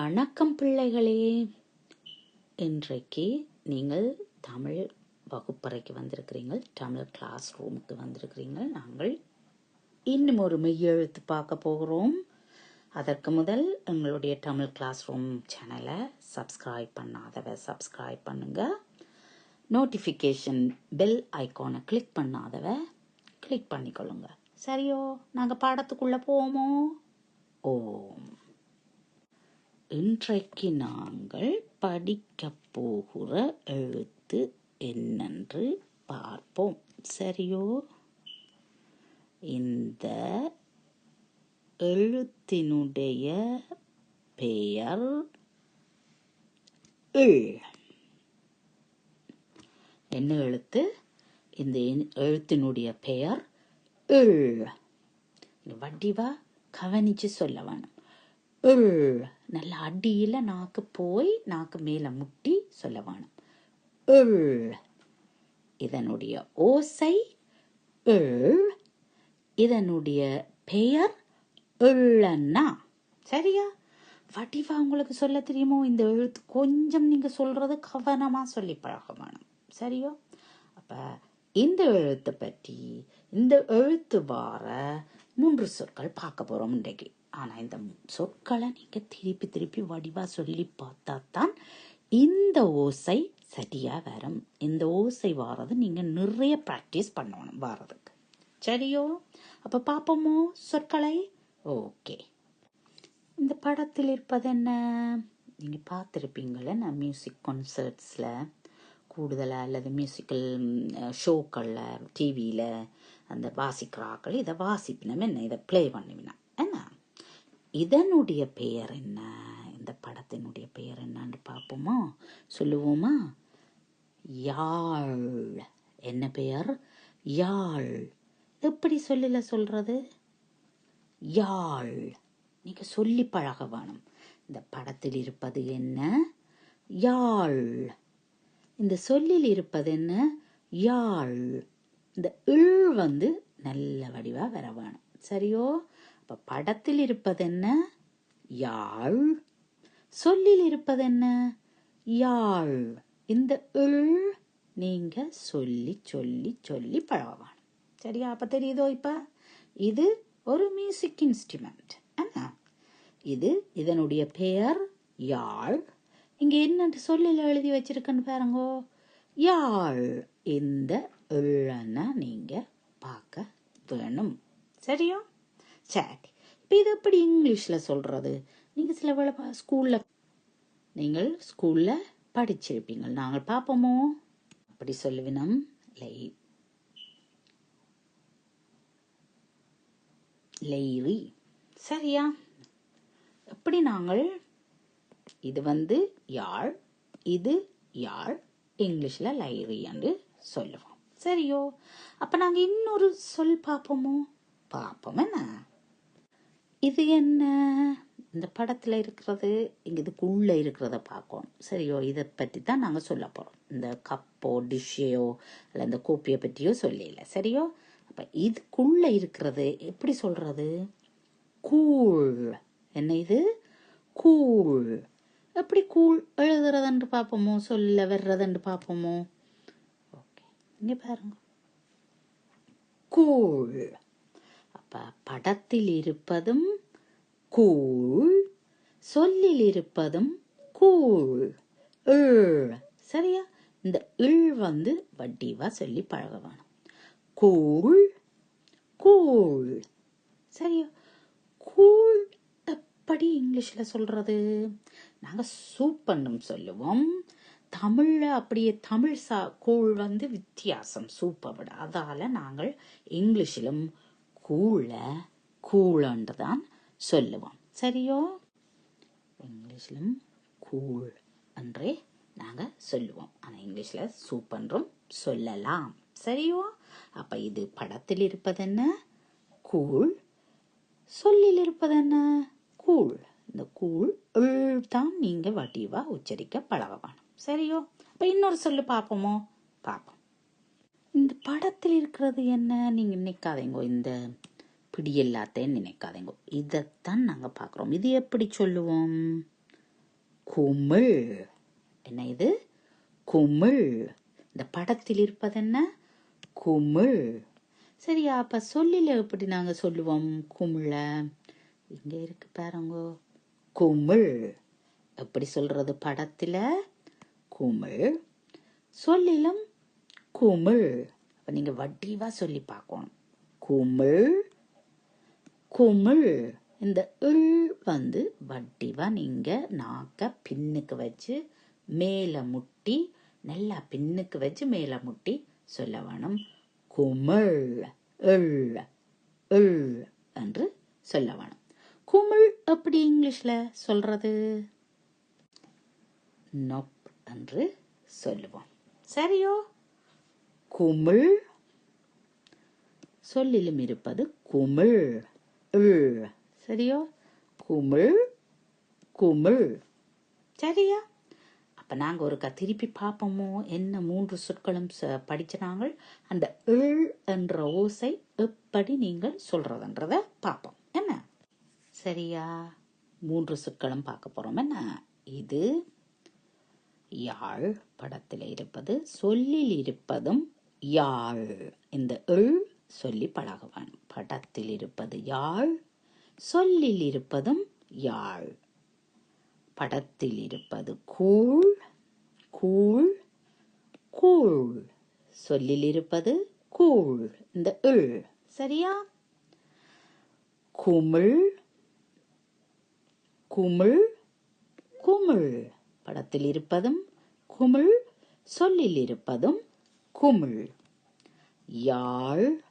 வணக்கம் பிள்ளைகளே. இன்றைக்கு நீங்கள் தமிழ் வகுப்பறைக்கு வந்திருக்கிறீங்க தமிழ் கிளாஸ் ரூமுக்கு வந்திருக்கிறீங்க நாங்கள் இன்னும் ஒரு மெய்யெழுத்து பார்க்க போகிறோம். அதற்கு முதல் எங்களுடைய தமிழ் கிளாஸ் ரூம் சேனலை சப்ஸ்கிரைப் பண்ணாதவ சப்ஸ்கிரைப் பண்ணுங்க. நோட்டிஃபிகேஷன் பெல் ஐக்கானை கிளிக் பண்ணாதவ கிளிக் பண்ணிக்கொள்ளுங்க. சரியோ நாங்கள் பாடத்துக்குள்ளே போவோமோ? ஓம். இன்றைக்கு நாங்கள் படிக்கப் போகிற எழுத்து என்னென்று பார்ப்போம். சரியோ? இந்த எழுத்தினுடைய பெயர் இள் என்ன எழுத்து? இந்த எழுத்தினுடைய பெயர் இள் வடிவா கவனிச்சு சொல்ல வேணும். இள் நல்ல அடியில் நாக்கு போய் நாக்கு மேலே முட்டி சொல்ல வேணும் இள் இதனுடைய ஓசை இள் இதனுடைய பெயர் இள்ளன்னா சரியா? வடிவா உங்களுக்கு சொல்ல தெரியுமோ? இந்த எழுத்து கொஞ்சம் நீங்கள் சொல்கிறது கவனமாக சொல்லி பழக வேணும் சரியோ? அப்போ இந்த எழுத்தை பற்றி இந்த எழுத்து வார மூன்று சொற்கள் பார்க்க போகிறோம் இன்றைக்கு. ஆனால் இந்த சொற்களை நீங்கள் திருப்பி திருப்பி வடிவாக சொல்லி பார்த்தா தான் இந்த ஓசை சரியாக வரும். இந்த ஓசை வாரது நீங்கள் நிறைய ப்ராக்டிஸ் பண்ணணும் வாரதுக்கு. சரியோ? அப்போ பார்ப்போமோ சொற்களை? ஓகே. இந்த படத்தில் இருப்பது என்ன? நீங்கள் பார்த்துருப்பீங்களே நான் மியூசிக் கான்சர்ட்ஸில் கூடுதலாக அல்லது மியூசிக்கல் ஷோக்களில் டிவியில் அந்த வாசிக்கிறாக்கள் இதை வாசிப்பினம் என்ன? இதை ப்ளே பண்ணுவினா என்ன? இதனுடைய பெயர் என்ன? இந்த படத்தினுடைய பெயர் என்னன்னு பார்ப்போமா? சொல்லுவோமா? யாழ். என்ன பெயர்? யாழ். எப்படி சொல்லல சொல்றது? யாழ். நீங்க சொல்லி பழக வேணும். இந்த படத்தில் இருப்பது என்ன? யாழ். இந்த சொல்லில் இருப்பது என்ன? யாழ். இந்த இழ் வந்து நல்ல வடிவா வர வேணும். சரியோ? அப்ப படத்தில் இருப்பதென்ன? யாழ். சொல்லில் இருப்பதென்ன? யாழ். இந்த இழ் நீங்க சொல்லி சொல்லி சொல்லி பழகவான். சரியா? அப்ப தெரியுதோ இப்ப? இது ஒரு மியூசிக் இன்ஸ்ட்ருமெண்ட் என்ன? இது இதனுடைய பெயர் யாழ். இங்க என்ன சொல்லில் எழுதி வச்சிருக்கன்னு பாருங்கோ. யாழ். இந்த இழனை நீங்க பார்க்க வேணும். சரியா? சேட் இப்போ இது எப்படி இங்கிலீஷ்ல சொல்றது? நீங்க சில வேளை ஸ்கூலில் ஸ்கூல்ல நீங்கள் ஸ்கூல்ல படிச்சிருப்பீங்க நாங்கள் பார்ப்போமோ? அப்படி சொல்லுவினம் லை லைரி. சரியா? எப்படி நாங்கள் இது வந்து யாழ் இது யாழ் இங்கிலீஷில் லைரி என்று சொல்லுவோம். சரியோ? அப்போ நாங்கள் இன்னொரு சொல் பார்ப்போமோ? பார்ப்போம் என்ன? இது என்ன? இந்த படத்தில் இருக்கிறது இங்க இதுக்குள்ள இருக்கிறத பார்க்கணும். சரியோ இதை பற்றி தான் நாங்கள் சொல்ல போகிறோம் இந்த கப்போ டிஷ்ஷையோ இல்லை இந்த கோப்பியை பற்றியோ சொல்லல. சரியோ? அப்போ இதுக்குள்ளே இருக்கிறது எப்படி சொல்கிறது கூழ். என்ன இது? கூழ். எப்படி கூழ் எழுதுறதுன்னு பார்ப்போமோ சொல்ல வர்றதுன்னு பார்ப்போமோ? ஓகே இங்கே பாருங்க. கூழ். அப்ப படத்தில் இருப்பதும் கூழ் சொல்லில் இருப்பதும் கூழ் இழ் சரியா? இந்த இழ் வந்து வட்டிவா சொல்லி பழக வேணும் கூழ் கூழ். சரியா? கூழ் எப்படி இங்கிலீஷ்ல சொல்றது? நாங்க சூப்பன்னும் சொல்லுவோம். தமிழ்ல அப்படியே தமிழ் சா கூழ் வந்து வித்தியாசம் சூப்பை விட. அதால நாங்கள் இங்கிலீஷிலும் கூழ கூழன்று தான் சொல்லுவோம். சரியோ? இங்கிலீஷிலும் கூழ் என்றே நாங்கள் சொல்லுவோம். ஆனால் இங்கிலீஷில் சூப் என்றும் சொல்லலாம். சரியோ? அப்போ இது படத்தில் இருப்பது என்ன கூழ். சொல்லில் இருப்பது என்ன கூழ். இந்த கூழ் தான் நீங்கள் வடிவா உச்சரிக்க பழக வேணும் சரியோ? அப்போ இன்னொரு சொல்லு பார்ப்போமோ பார்ப்போம் இந்த படத்தில் இருக்கிறது என்ன? நீங்கள் நிற்காதீங்க இந்த இப்படி எல்லாத்தையும் நினைக்காதீங்க. இதைத்தான் நாங்கள் பார்க்குறோம். இது எப்படி சொல்லுவோம்? குமிழ் என்ன இது? குமிழ் இந்த படத்தில் இருப்பது என்ன? குமிழ் சரியா அப்போ சொல்லில எப்படி நாங்கள் சொல்லுவோம்? குமிழ இங்கே இருக்கு பாருங்க. குமிழ் எப்படி சொல்றது படத்தில்? குமிழ் சொல்லிலும் குமிழ் அப்போ நீங்கள் வட்டிவாக சொல்லி பார்க்கணும். குமிழ் குமிழ். இந்த இல் வந்து வட்டிவா நீங்கள் நாக்க பின்னுக்கு வச்சு மேலே முட்டி நல்லா பின்னுக்கு வச்சு மேலே முட்டி சொல்ல வேணும் குமிழ் இல் இல் என்று சொல்ல வேணும் குமிழ் எப்படி இங்கிலீஷில் சொல்கிறது நொப் என்று சொல்லுவோம். சரியோ? குமிழ். சொல்லிலும் இருப்பது குமிழ். இல் சரியோ குமிழ் குமிழ் சரியா அப்ப நாங்க ஒருக்கா திருப்பி பார்ப்போமோ என்ன மூன்று சொற்களும் படிச்ச நாங்கள் அந்த இல் என்ற ஓசை எப்படி நீங்கள் சொல்றதுன்றத பார்ப்போம் என்ன? சரியா? மூன்று சொற்களும் பார்க்க போறோம். என்ன? இது யாழ் படத்தில் இருப்பது சொல்லில் இருப்பதும் யாழ். இந்த இல் சொல்லி பழகுவான். படத்தில் இருப்பது யாழ் சொல்லில் இருப்பதும் யாழ். படத்தில் இருப்பது கூழ் கூழ் கூழ். சொல்லில் இருப்பது கூழ் இந்த இழ் சரியா? குமிழ் குமிழ் குமிழ். படத்தில் இருப்பதும் குமிழ் சொல்லில் இருப்பதும் குமிழ். யாழ்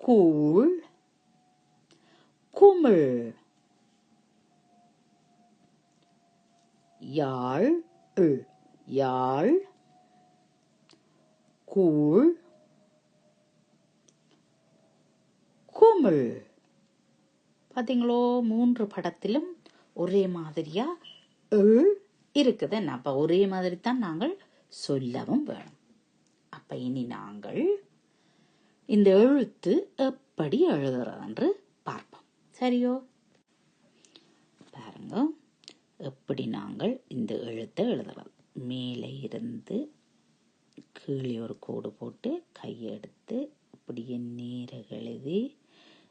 cool, 꿈을, 열, 을, 열, 굴, 꿈을. பார்த்தீங்களோ மூன்று படத்திலும் ஒரே மாதிரியா எள் இருக்குதுன்னு அப்போ ஒரே மாதிரி தான் நாங்கள் சொல்லவும் வேணும். அப்போ இனி நாங்கள் இந்த எழுத்து எப்படி எழுதுறது என்று பார்ப்போம். சரியோ? பாருங்க. எப்படி நாங்கள் இந்த எழுத்தை எழுதுறது மேலே இருந்து கீழே ஒரு கோடு போட்டு கையெடுத்து இப்படியே நேர எழுதி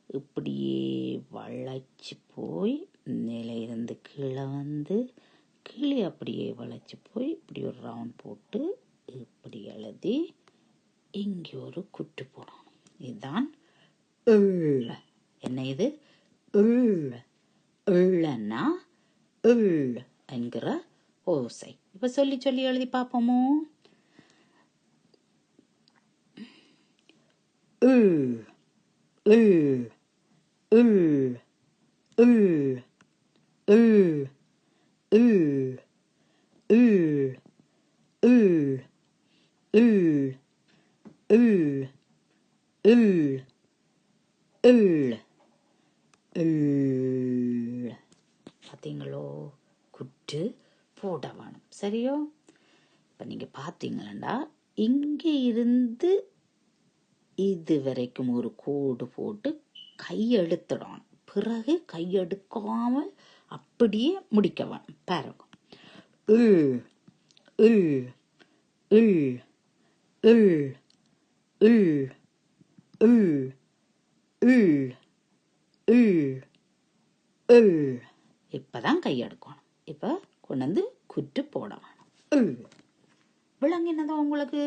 இப்படியே வளைச்சு போய் மேலே இருந்து கீழே வந்து கீழே அப்படியே வளைச்சு போய் இப்படி ஒரு ரவுண்ட் போட்டு இப்படி எழுதி இங்கே ஒரு குட்டு போடணும். இதுதான் இள் என்ன இது இள் இள்ளன்னா எள் என்கிற ஓசை இப்ப சொல்லி சொல்லி எழுதி பார்ப்போமோ இள் ul, ul, ul. பார்த்தீங்களோ குட்டு போட வேணும் சரியோ? இப்போ நீங்கள் பார்த்தீங்களா இங்கே இருந்து இது வரைக்கும் ஒரு கோடு போட்டு கையெடுத்துடணும் பிறகு கையெடுக்காமல் அப்படியே முடிக்க வேணும் பாருங்க. இல் இல் இல் இல் இல் இள் இள் இள் இள் இள் இப்பதான் கையெடுக்கணும். இப்ப கொண்டு வந்து குட்டு போட வேணும் இள் விளங்கினதா உங்களுக்கு?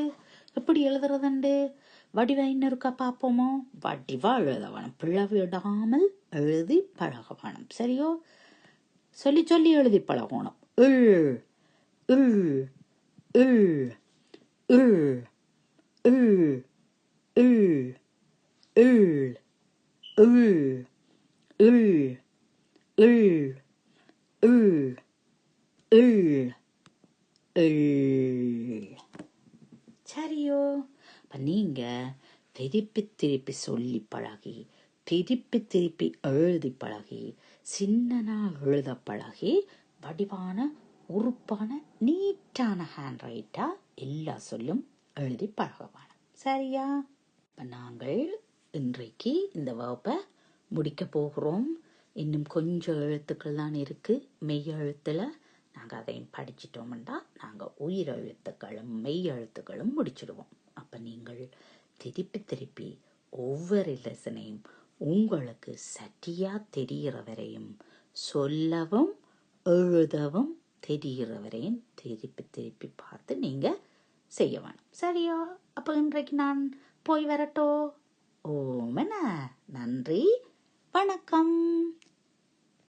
எப்படி எழுதுறதுண்டு? வடிவா இன்னும் இருக்கா பார்ப்போமோ வடிவா எழுத வேணும் பிழை விடாமல் எழுதி பழக வேணும் சரியோ? சொல்லி சொல்லி எழுதி பழகணும். இள் இள் இள் இள் இள் öl, ö, ö, ö, ö, öl, öl. சரியோ இப்போ நீங்கள் திருப்பி திருப்பி சொல்லி பழகி திருப்பி திருப்பி எழுதி பழகி சின்னனாக எழுத பழகி வடிவான உறுப்பான நீட்டான ஹேண்ட் ரைட்டாக எல்லா சொல்லும் எழுதி பழக சரியா இப்போ நாங்கள் இன்றைக்கு இந்த வகுப்பை முடிக்க போகிறோம். இன்னும் கொஞ்சம் எழுத்துக்கள் தான் இருக்குது மெய் எழுத்தில் நாங்கள் அதையும் படிச்சிட்டோம்னா நாங்கள் உயிர் எழுத்துக்களும் மெய் எழுத்துக்களும் முடிச்சிடுவோம். அப்போ நீங்கள் திருப்பி திருப்பி ஒவ்வொரு லெசனையும் உங்களுக்கு சரியாக தெரிகிற வரையும் சொல்லவும் எழுதவும் தெரிகிற வரையும் திருப்பி திருப்பி பார்த்து நீங்கள் செய்ய வேணும். சரியா? அப்போ இன்றைக்கு நான் போய் வரட்டோ? ஓமன நன்றி. வணக்கம்.